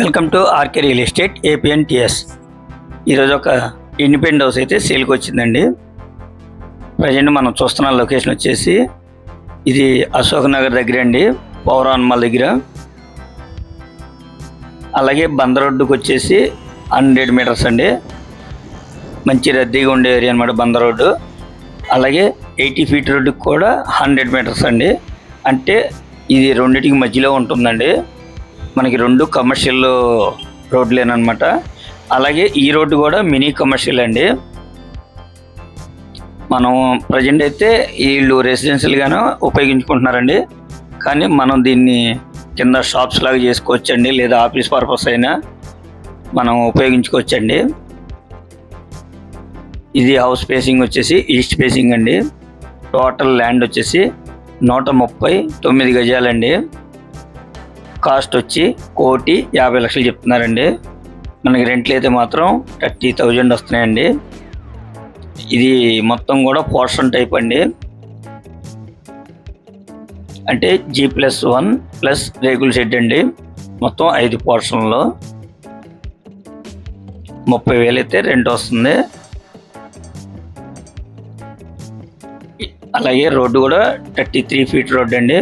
Welcome to RK real estate APNTS. ఈరోజు ఒక independent house అయితే సేల్కి వచ్చిందండి. ప్రజెంట్ మనం చూస్తున్న లొకేషన్ వచ్చేసి ఇది అశోక్ నగర్ దగ్గర అండి పౌరాన్మల్ దగ్గర. అలాగే బంద రోడ్డుకి వచ్చేసి హండ్రెడ్ మీటర్స్ అండి. మంచి రద్దీగా ఉండే ఏరియా అనమాట బంద రోడ్డు. అలాగే ఎయిటీ ఫీట్ రోడ్డుకి కూడా హండ్రెడ్ మీటర్స్ అండి. అంటే ఇది రెండింటికి మధ్యలో ఉంటుందండి. మనకి రెండు కమర్షియల్ రోడ్లేనమాట అలాగే ఈ రోడ్డు కూడా మినీ కమర్షియల్ అండి. మనం ప్రజెంట్ అయితే వీళ్ళు రెసిడెన్షియల్గాను ఉపయోగించుకుంటున్నారండి. కానీ మనం దీన్ని కింద షాప్స్ లాగా చేసుకోవచ్చండి లేదా ఆఫీస్ పర్పస్ అయినా మనం ఉపయోగించుకోవచ్చండి. ఇది హౌస్ ఫేసింగ్ వచ్చేసి ఈస్ట్ ఫేసింగ్ అండి. టోటల్ ల్యాండ్ వచ్చేసి నూట ముప్పై తొమ్మిది గజాలండి. కాస్ట్ వచ్చి కోటి యాభై లక్షలు చెప్తున్నారండి. మనకి రెంట్లు అయితే మాత్రం థర్టీ థౌజండ్ వస్తున్నాయండి. ఇది మొత్తం కూడా పోర్షన్ టైప్ అండి. అంటే జీ ప్లస్ వన్ ప్లస్ రేకుల షెడ్ అండి. మొత్తం ఐదు పోర్షన్లో. ముప్పై వేలు అయితే రెంట్ వస్తుంది. అలాగే రోడ్డు కూడా థర్టీ త్రీ ఫీట్ రోడ్ అండి.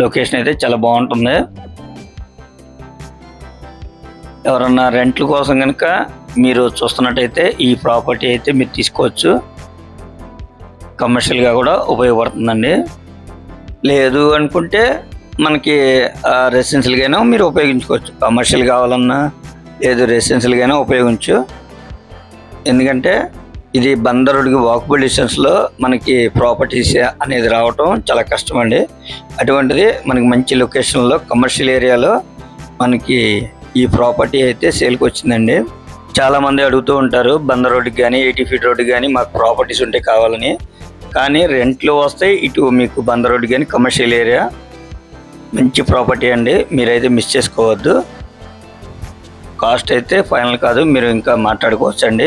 లొకేషన్ అయితే చాలా బాగుంటుంది. ఎవరన్నా రెంట్ల కోసం కనుక మీరు చూస్తున్నట్టయితే ఈ ప్రాపర్టీ అయితే మీరు తీసుకోవచ్చు. కమర్షియల్గా కూడా ఉపయోగపడుతుందండి. లేదు అనుకుంటే మనకి రెసిడెన్షియల్గానే మీరు ఉపయోగించుకోవచ్చు. కమర్షియల్ కావాలన్నా లేదు రెసిడెన్షియల్గానే ఉపయోగించు. ఎందుకంటే ఇది బందరుడికి వాకబుల్ డిస్టెన్స్లో మనకి ప్రాపర్టీస్ అనేది రావటం చాలా కష్టం అండి అటువంటిది మనకి మంచి లొకేషన్లో కమర్షియల్ ఏరియాలో మనకి ఈ ప్రాపర్టీ అయితే సేల్కి వచ్చిందండి. చాలామంది అడుగుతూ ఉంటారు బందర్ రోడ్డుకి కానీ ఎయిటీ ఫీట్ రోడ్డు కానీ మాకు ప్రాపర్టీస్ ఉంటే కావాలని. కానీ రెంట్లు వస్తాయి ఇటు మీకు బందర్ రోడ్డు కానీ కమర్షియల్ ఏరియా మంచి ప్రాపర్టీ అండి మీరైతే మిస్ చేసుకోవద్దు. కాస్ట్ అయితే ఫైనల్ కాదు మీరు ఇంకా మాట్లాడుకోవచ్చండి.